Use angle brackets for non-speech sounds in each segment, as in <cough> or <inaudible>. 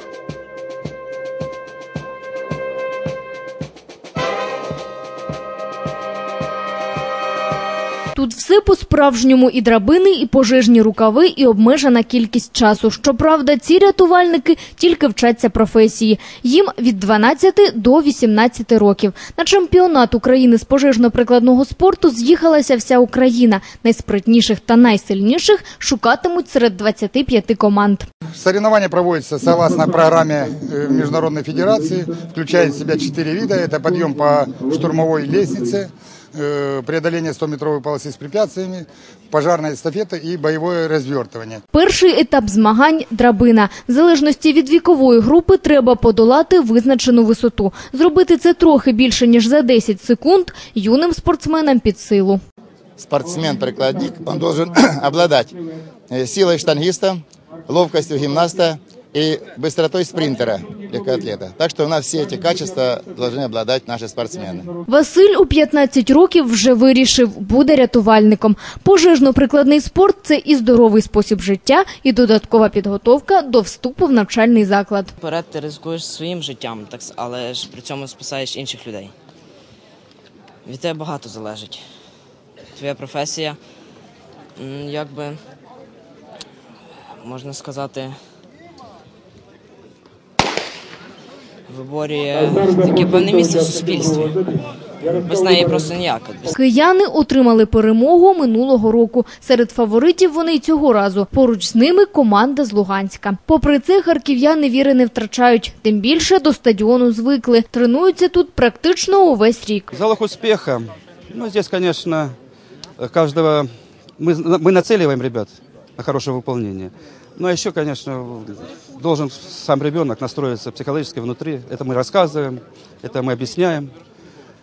Thank you. Тут все по-справжньому і драбини, і пожежні рукави, і обмежена кількість часу. Щоправда, ці рятувальники тільки вчаться професії. Їм від 12 до 18 років. На чемпіонат України з пожежно-прикладного спорту з'їхалася вся Україна. Найспритніших та найсильніших шукатимуть серед 25 команд. Соревнования проводятся согласно программе э, Международной Федерации. Включает в себя четыре вида. Это подъем по штурмовой лестнице, э, преодоление 100-метровой полосы с препятствиями, пожарная эстафета и боевое развертывание. Перший етап змагань – драбина. В залежності від вікової групи треба подолати визначену висоту. Зробити це трохи більше, ніж за 10 секунд юним спортсменам під силу. спортсмен-прикладник, он должен <clears throat> обладать э, силой штангиста, ловкостью гимнаста и быстротой спринтера, легкоатлета. Так что у нас все эти качества должны обладать наши спортсмены. Василь у 15 років вже вирішив – буде рятувальником. Пожежно-прикладний спорт – це і здоровий спосіб життя, і додаткова підготовка до вступу в навчальний заклад. Вперед ти ризикуєш своїм життям, так, с- але ж при цьому спасаєш інших людей. Від тебе багато залежить. Твоя професія, м, якби, можна сказати, виборює таке певне місце в суспільстві. Без неї просто ніяк. Без Кияни отримали перемогу минулого року. Серед фаворитів вони й цього разу. Поруч з ними команда з Луганська. Попри це, харків'яни віри не втрачають. Тим більше до стадіону звикли. Тренуються тут практично увесь рік. Залог успеха. Ну, здесь, конечно, каждого... Мы, мы нацеливаем ребят на хорошее выполнение. Ну, а еще, конечно, должен сам ребенок настроиться психологически внутри. Это мы рассказываем, это мы объясняем.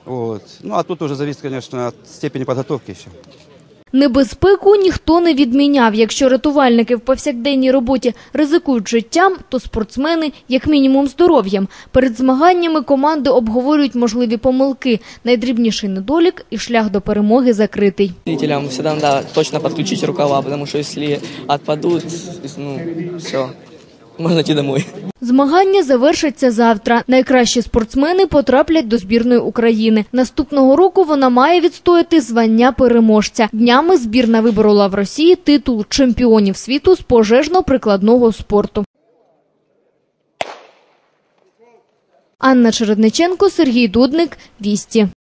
Вот. Ну, а тут уже зависит, конечно, от степени подготовки еще. Небезпеку ніхто не відміняв. Якщо рятувальники в повсякденній роботі ризикують життям, то спортсмени як мінімум здоров'ям. Перед змаганнями команди обговорюють можливі помилки. Найдрібніший недолік і шлях до перемоги закритий. Зрителям всегда надо точно подключить рукава, потому что если отпадут, ну, все, можно идти домой. Змагання завершаться завтра. Найкращі спортсмени потраплять до збірної України. Наступного року вона має відстояти звання переможця. Днями збірна виборола в Росії титул чемпіонів світу з пожежно-прикладного спорту. Анна Чередниченко, Сергій Дудник, Вісті.